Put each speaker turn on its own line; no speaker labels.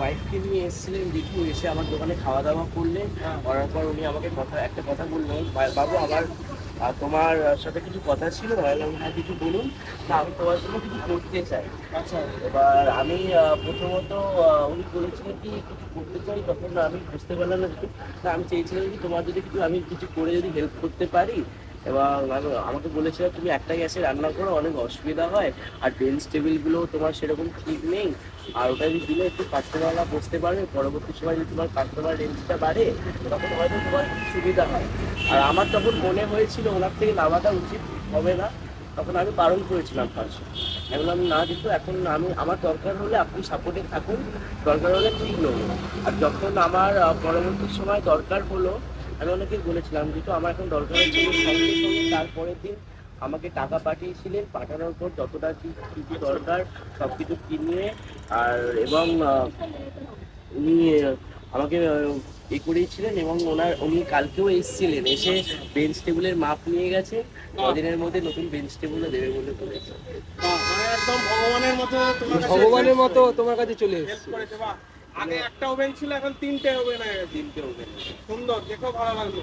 ওয়াইফকে নিয়ে এসেছিলেন দেখি এসে আমার দোকানে খাওয়া দাওয়া করলেন করার পর উনি আমাকে কথা একটা কথা বললেন বাবু আমার তোমার সাথে কিছু কথা ছিল হ্যাঁ কিছু বলুন। না আমি তোমার জন্য কিছু করতে চাই।
আচ্ছা।
এবার আমি প্রথমত উনি বলেছিলেন কি কিছু করতে চাই? তখন আমি বুঝতে পারলাম না আমি চেয়েছিলাম কি তোমার যদি কিছু আমি কিছু করে যদি হেল্প করতে পারি এবং আমি- আমাকে বলেছিল, তুমি একটা গ্যাসে রান্না করো, অনেক অসুবিধা হয় আর বেঞ্চ টেবিলগুলো তোমার সেরকম ঠিক নেই। আর ওটা যদি দিলে একটু কাস্টমাররা বসতে পারবে, পরবর্তী সময় যদি তোমার কাস্টমার রেঞ্জটা বাড়ে, তখন হয়তো তোমার সুবিধা হয়। আর আমার তখন মনে হয়েছিল, ওনার থেকে নামাটা উচিত, হবে না। তখন আমি বারণ করেছিলাম ফার্স্ট এখন আমি না দিত এখন আমি, আমার দরকার হলে আপনি সাপোর্টে থাকুন, দরকার হলে ঠিক নেব। আর যখন আমার পরবর্তী সময় দরকার হলো আমি অনেকে বলেছিলাম যেহেতু আমার এখন দরকার হচ্ছে সঙ্গে সঙ্গে তারপরের দিন আমাকে টাকা পাঠিয়েছিলেন পাঠানোর পর যতটা কি কী কী দরকার সব কিছু কিনে আর এবং উনি আমাকে এ করিয়েছিলেন এবং ওনার উনি কালকেও এসেছিলেন এসে বেঞ্চ টেবিলের মাপ নিয়ে গেছে কদিনের মধ্যে নতুন বেঞ্চ টেবিলও দেবে বলে বলেছে।
ভগবানের মতো তোমার কাছে
ভগবানের মতো তোমার কাছে চলে এসেছে।
আগে একটা ওভেন ছিল এখন তিনটে ওভেন হয়ে গেছে।
তিনটে ওভেন।
সুন্দর দেখো ভালো লাগল।